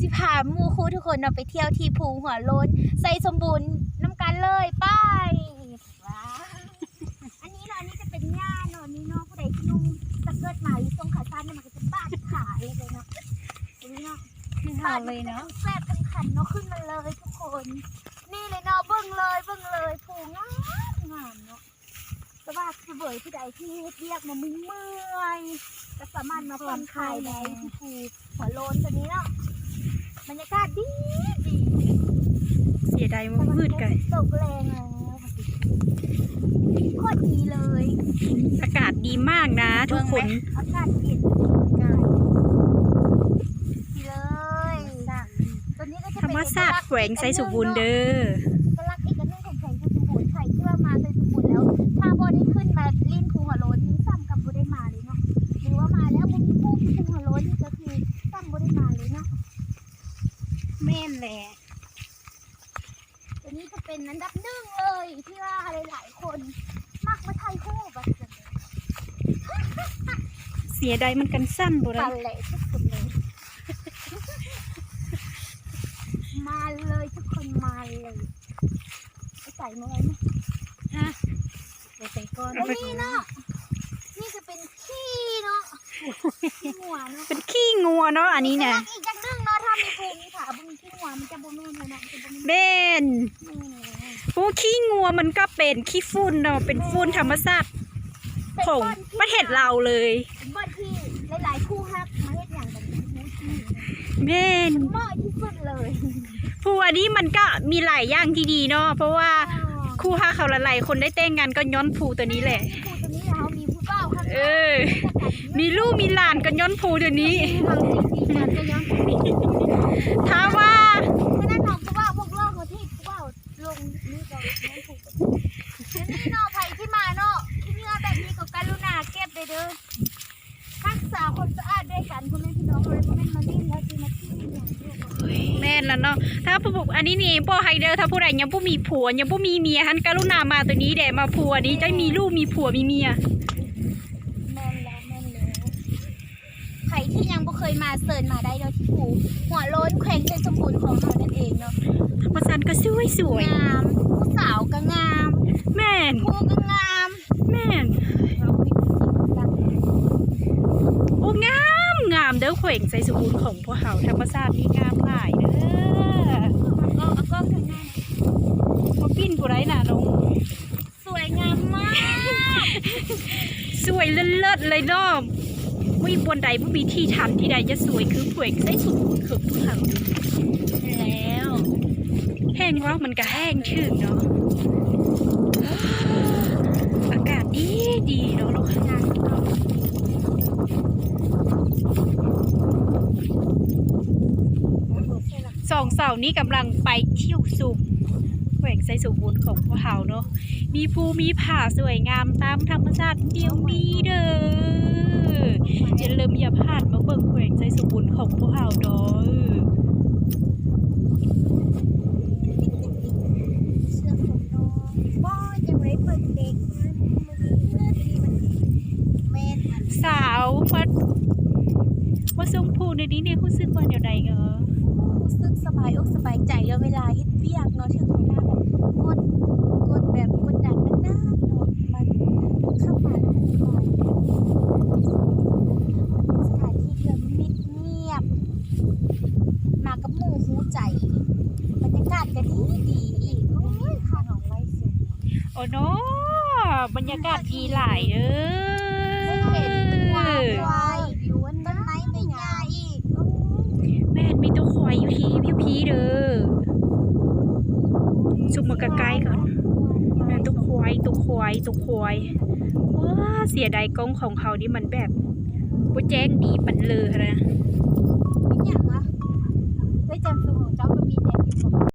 จิพาหมู่คู่ทุกคนเนาะไปเที่ยวที่ภูหัวโลนใส่สมบูรณ์น้ำกันเลยไปว้าวอันนี้เนาะอันนี้จะเป็นหญ้าเนาะอันนี่เนาะผู้ใดที่นุ่งสะเกิดมาหรือทรงขาสั้นเนี่ยมันก็จะบาดขาเลยเลยเนาะอันนี้เนาะคือหาเลยเนาะแซ่บทั้งขันเนาะขึ้นมาเลยทุกคน นี่เลยเนาะเบิ่งเลยเบิ่งเลยภูงามงามเนาะแต่ว่าคือเบยผู้ใดที่เฮ็ดเรียกมามึงเมื่อยก็สามารถมาผ่อนคลายได้ที่ภูหัวโลนตัวนี้เนาะ บรรยากาศดีดีเสียดายมันมืดกันตกแรงแล้วโคตรดีเลย อากาศดีมากนะทุกคนอากาศเย็นดีเลยตัวนี้ก็จะธรเป็นรมชาติแขวงไซสุบุญเด้อก็รักอีกอันหนึงของแขวงไซสุบุญใครที่ว่ามาไซสุบุญแล้วถ้าบ่ได้ขึ้นมาลิ้นภูหัวโลนนี่ซ้ำกับบ่ได้มาเลยเนาะหรือว่ามาแล้วบ่มีภูที่ภูหัวโลนนี่ก็คือซ้ำบ่ได้มาเลยเนาะ แม่นแหละตัวนี้จะเป็นอันดับหนึ่งเลยที่ว่าหลายๆคน มักมาไทยคู่แบบนี้เสียดายมันกันสั้นบ่ได้ปันแหละทุกคนเลย มาเลยทุกคนมาเลยไปใส่มาไว้ไหมฮะไปใส่ก้อนเอาไปนี่เนาะนี่จะเป็นขี้เนาะขี้หัวเนาะเป็นขี้งัวเนาะอันนี้น่ะอีก หัวมันจะบ่แม่นเลยเนาะมันจะบ่แม่นเบนนี่ผู้ขี้งัวมันก็เป็นขี้ฝุ่นเนาะเป็นฝุ่นธรรมชาติเป็นของบ้านที่ประเทศเราเลยเป็นบ้านที่หลายๆคู่ฮักมาเฮ็ดอย่างแบบนี้ที่เบนเหมาะที่สุดเลยผู้อันนี้มันก็มีหลายอย่างที่ดีเนาะเพราะว่าคู่ห้าเขาหลายๆคนได้แต่งงานก็ย้อนผูตัวนี้แหละ คู่ตัวนี้เขามีผู้เป้าข้างหเอน้าอ มีลูกมีหลานก็ย้อนผูตัวนี้เราจริงๆมันก็ย้อนผู้เป้า ถ้าว่า ฉะนั้นน้องผู้เป้าพวกเราคนที่ผู้เป้าลงนี่ก็ย้อนผูกนี่เนาะไผที่มาเนาะที่เนื้อแบบนี้ก็กรุณา เก็บเลยเด้อรักษาคนสะอาดด้วยกันพ่อแม่พี่น้องเลยพ่อแม่มาเล่นแล้วสิมาที่อย่างเดียวแม่นแล้วเนาะถ้าผู้อันนี้นี่พ่อไฮเดอร์ถ้าผู้ใดยังผู้มีผัวยังผู้มีเมียหันกรุณามาตัวนี้แดมาผัวนี้จะมีลูกมีผัวมีเมียแม่นแล้วแม่นแล้วใครที่ยังบ่เคยมาเสิร์นมาได้เนาะที่ผูหัวโล้นแขวงใจสมบูรณ์ของเรานั่นเองเนาะธรรมชาติก็สวยสวยงามผู้สาวก็งามๆแม่นผู้ก็งาม แม่นเราคุยกันจริงจัง โอ้งามงาม เด้อแขวงใจสมบูรณ์ของพวกเขาธรรมชาตินี่งามหลายเด้อก็เอาก็ข้างหน้ามาปิ้นผู้ไรน่ะน้องสวยงามมาก สวยเลิศๆเลยเนาะไม่บนใดไม่มีที่ทันที่ใดจะสวยคือแขวงใจสมบูรณ์ของพวกเขาแล้ว แห้งว่ามันก็แห้งชื่นเนาะ อากาศดีดีเนาะลูก งานก็ สองเสาร์นี้กำลังไปเที่ยวซุมแหวงไซสุบูรณ์ของพวกเขาเนาะมีภูมีผาสวยงามตามธรรมชาติเดียวนี้เด้อจะเริ่าลืมอย่าพลาดมาเบิ่งแหวงไซสุบูรณ์ของพวกเขาเด้อเสื้อขอน้องบ่ยังไม่เปิดเด็กมันมีเมื่อกี้มันแม่นอันสาวมามาทรงภูในนี้เนี่ยรู้สึกว่าเดี๋ยวใดเหรอ รู้สึกสบายอกสบายใจแล้วเวลาเฮ็ดเวียกเนาะถึงเวลาแบบกดกดแบบกดดันนักๆเนาะมันเข้ามาแล้วมันคอยเป็นสถานที่ที่แบบมิดเงียบ มากับหมู่หูใจบรรยากาศก็ดีดีอีกโอ้ยค่ะน้องไว้สุดโอ้เนบรรยากาศดีหลายเด้ไม่เห็นควายวิวต้นไม้ไม่ยาอีกโอ้ย แม่นมีตัวควายอยู่ที่วิวพีเด้อสุกมา ใกล้ๆก่อนแม่นตัวควายตุกควายตุกควายว้าเสียดายกล้องของเขานี่มันแบบโปรแจ้งดีปันเลยนะไม่อยากวะ